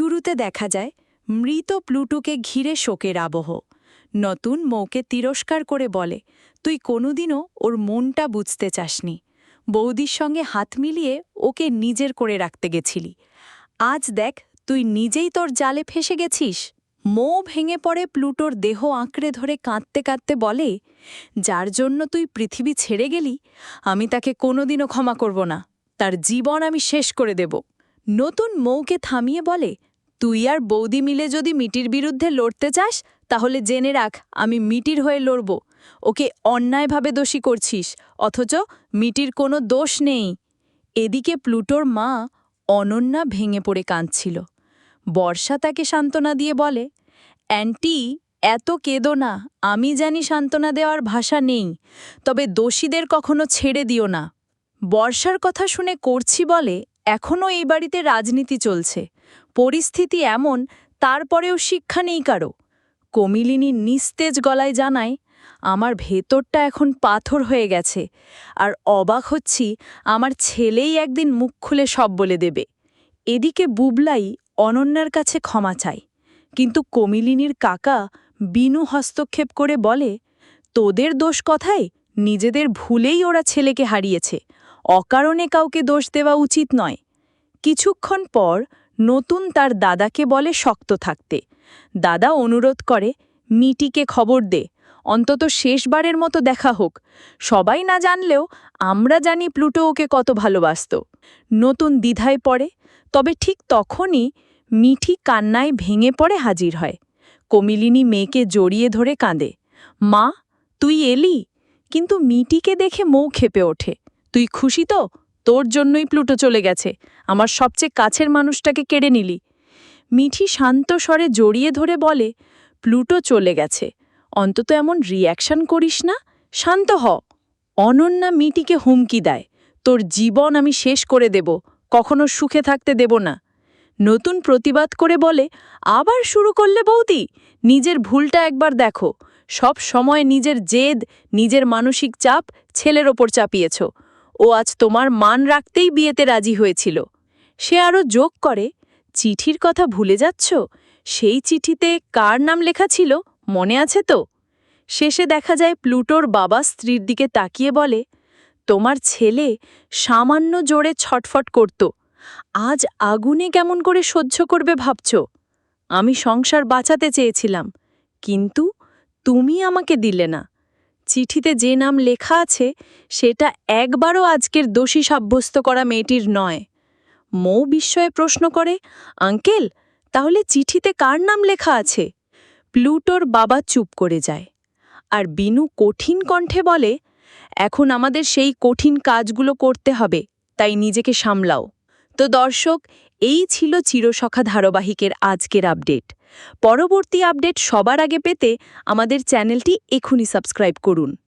শুরুতে দেখা যায়, মৃত প্লুটোকে ঘিরে শোকের আবহ। নতুন মৌকে তিরস্কার করে বলে, তুই কোনোদিনও ওর মনটা বুঝতে চাসনি। বৌদির সঙ্গে হাত মিলিয়ে ওকে নিজের করে রাখতে গেছিলি। আজ দেখ, তুই নিজেই তোর জালে ফেসে গেছিস। মৌ ভেঙে পড়ে প্লুটোর দেহ আঁকড়ে ধরে কাঁদতে কাঁদতে বলে, যার জন্য তুই পৃথিবী ছেড়ে গেলি, আমি তাকে কোনোদিনও ক্ষমা করব না। তার জীবন আমি শেষ করে দেব। নতুন মৌকে থামিয়ে বলে তুই আর বৌদি মিলে যদি মিটির বিরুদ্ধে লড়তে চাস, তাহলে জেনে রাখ আমি মিটির হয়ে লড়ব। ওকে অন্যায়ভাবে দোষী করছিস, অথচ মিটির কোনো দোষ নেই। এদিকে প্লুটোর মা অনন্যা ভেঙে পড়ে কাঁদছিল। বর্ষা তাকে সান্ত্বনা দিয়ে বলে, অ্যান্টি, এত কেঁদো না, আমি জানি সান্ত্বনা দেওয়ার ভাষা নেই, তবে দোষীদের কখনো ছেড়ে দিও না। বর্ষার কথা শুনে করছি বলে এখনও এই বাড়িতে রাজনীতি চলছে। পরিস্থিতি এমন, তারপরেও শিক্ষা নেই কারও। কমিলিনী নিস্তেজ গলায় জানায়, আমার ভেতরটা এখন পাথর হয়ে গেছে, আর অবাক হচ্ছি আমার ছেলেই একদিন মুখ খুলে সব বলে দেবে। এদিকে বুবলাই অনন্যার কাছে ক্ষমা চায়, কিন্তু কমিলিনীর কাকা বিনু হস্তক্ষেপ করে বলে, তোদের দোষ কথায় নিজেদের ভুলেই ওরা ছেলেকে হারিয়েছে, অকারণে কাউকে দোষ দেওয়া উচিত নয়। কিছুক্ষণ পর নতুন তার দাদাকে বলে শক্ত থাকতে। দাদা অনুরোধ করে, মিটিকে খবর দে, অন্তত শেষবারের মতো দেখা হোক। সবাই না জানলেও আমরা জানি প্লুটো ওকে কত ভালোবাসত। নতুন দ্বিধায় পড়ে, তবে ঠিক তখনই মিঠি কান্নায় ভেঙে পড়ে হাজির হয়। কমিলিনী মেয়েকে জড়িয়ে ধরে কাঁদে, মা, তুই এলি? কিন্তু মিটিকে দেখে মৌ খেপে ওঠে। তুই খুশি তো? তোর জন্যই প্লুটো চলে গেছে। আমার সবচেয়ে কাছের মানুষটাকে কেড়ে নিলি। মিঠি শান্ত স্বরে জড়িয়ে ধরে বলে, প্লুটো চলে গেছে। অন্তত এমন রিয়াকশন করিস না। শান্ত হ। অনন্যা মিটিকে হুমকি দেয়, তোর জীবন আমি শেষ করে দেব। কখনো সুখে থাকতে দেব না। নতুন প্রতিবাদ করে বলে, আবার শুরু করলে বৌদি? নিজের ভুলটা একবার দেখো। সব সময় নিজের জেদ, নিজের মানসিক চাপ ছেলের ওপর চাপিয়েছ। ও আজ তোমার মান রাখতেই বিয়েতে রাজি হয়েছিল। সে আরও যোগ করে, চিঠির কথা ভুলে যাচ্ছ? সেই চিঠিতে কার নাম লেখা ছিল? মনে আছে তো? শেষে দেখা যায় প্লুটোর বাবা স্ত্রীর দিকে তাকিয়ে বলে, তোমার ছেলে সামান্য জোরে ছটফট করত। আজ আগুনে কেমন করে সহ্য করবে ভাবছ? আমি সংসার বাঁচাতে চেয়েছিলাম, কিন্তু তুমি আমাকে দিলে না। চিঠিতে যে নাম লেখা আছে, সেটা একবারও আজকের দোষী সাব্যস্ত করা মেয়েটির নয়। মৌ বিস্ময়ে প্রশ্ন করে, আঙ্কেল, তাহলে চিঠিতে কার নাম লেখা আছে? প্লুটোর বাবা চুপ করে যায়। আর বিনু কঠিন কণ্ঠে বলে, এখন আমাদের সেই কঠিন কাজগুলো করতে হবে, তাই নিজেকে সামলাও। তো দর্শক, এই ছিল চিরসখা ধারাবাহিকের আজকের আপডেট। পরবর্তী আপডেট সবার আগে পেতে আমাদের চ্যানেলটি এখনই সাবস্ক্রাইব করুন।